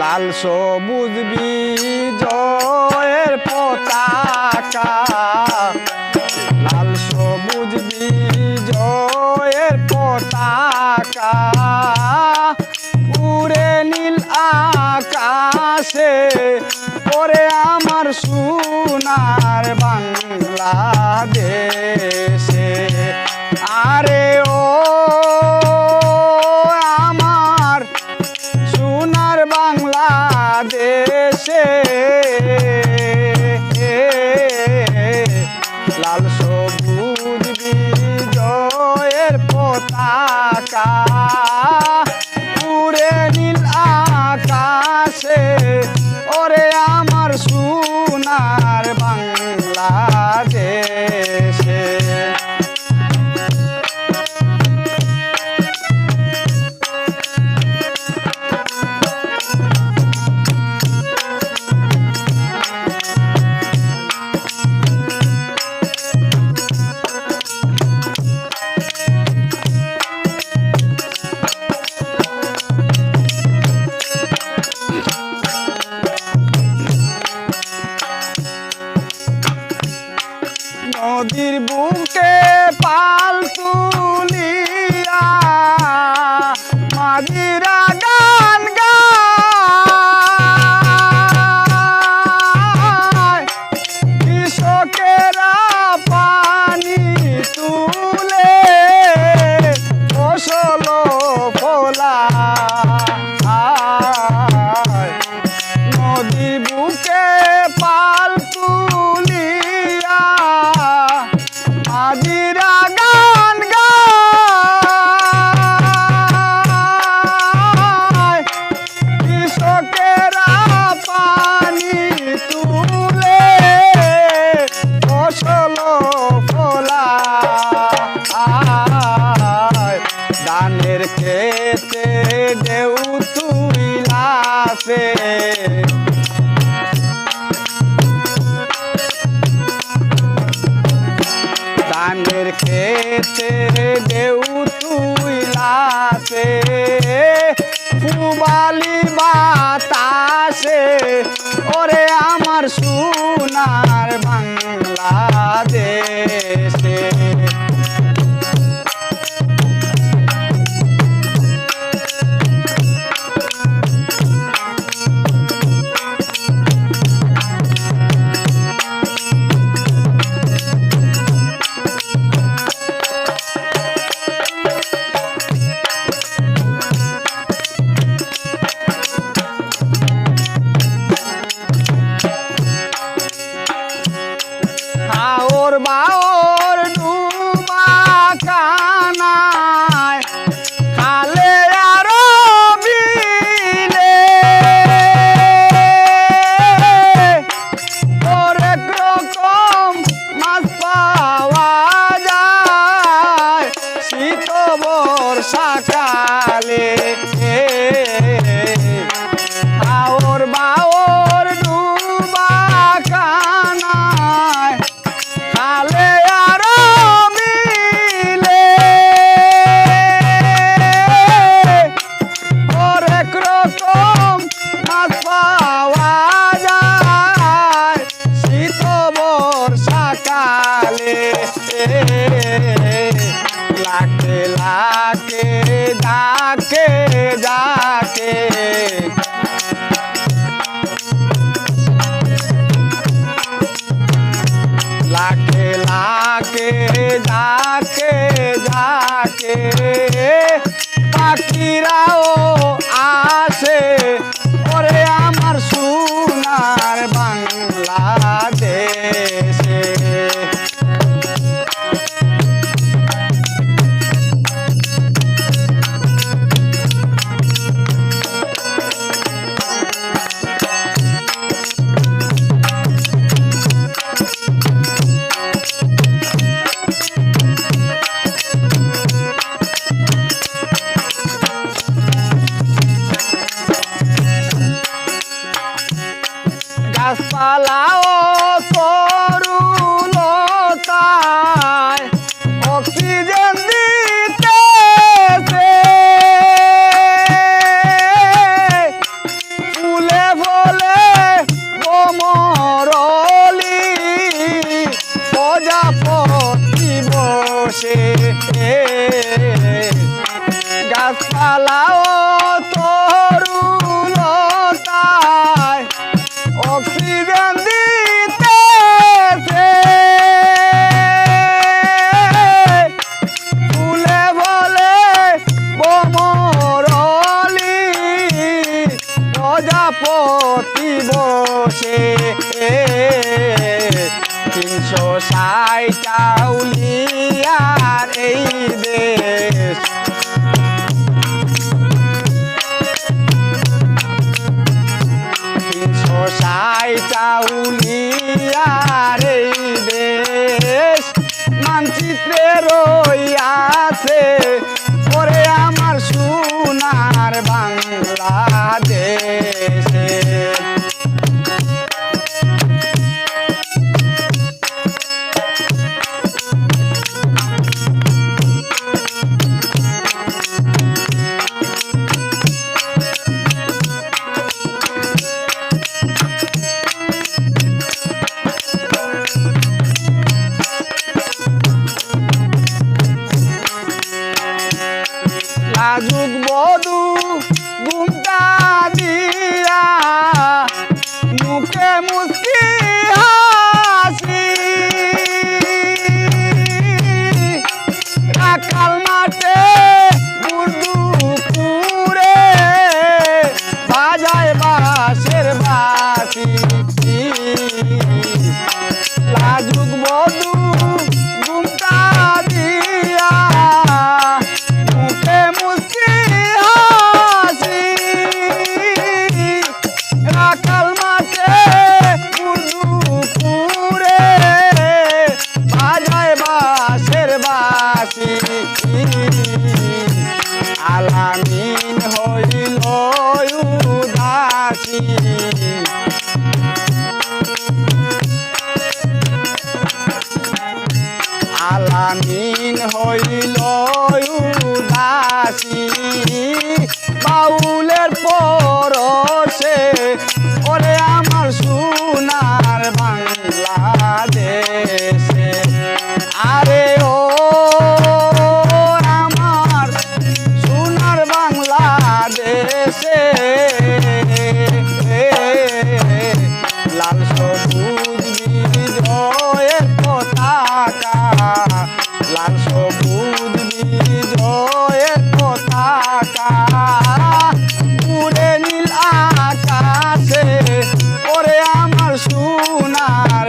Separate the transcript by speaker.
Speaker 1: লাল সবুজ বিজয়ের পতাকা। লাল সবুজ বিজয়ের পতাকা। উড়ে নীল আকাশে পরে আমার সোনার বাংলাদেশে। আরে ও বাংলাদেশে। লাল সবুজ বিজয়ের পতাকা উড়ে নীল আকাশে। ওরে আমার সোনার নদীর খেতে দেউ তুইলাছে ফুবালি বাতাসে ওরে আমার সোনার বাংলাদেশে। जाके बाकी राओ গাছপালাও তরুলতায় অক্সিজেন দিতেছে। ফুলে বলে বমরলি প্রজাপতি বসে। তিনশো ষাট আউলিয়ার এই দেশ। পাশের সোনার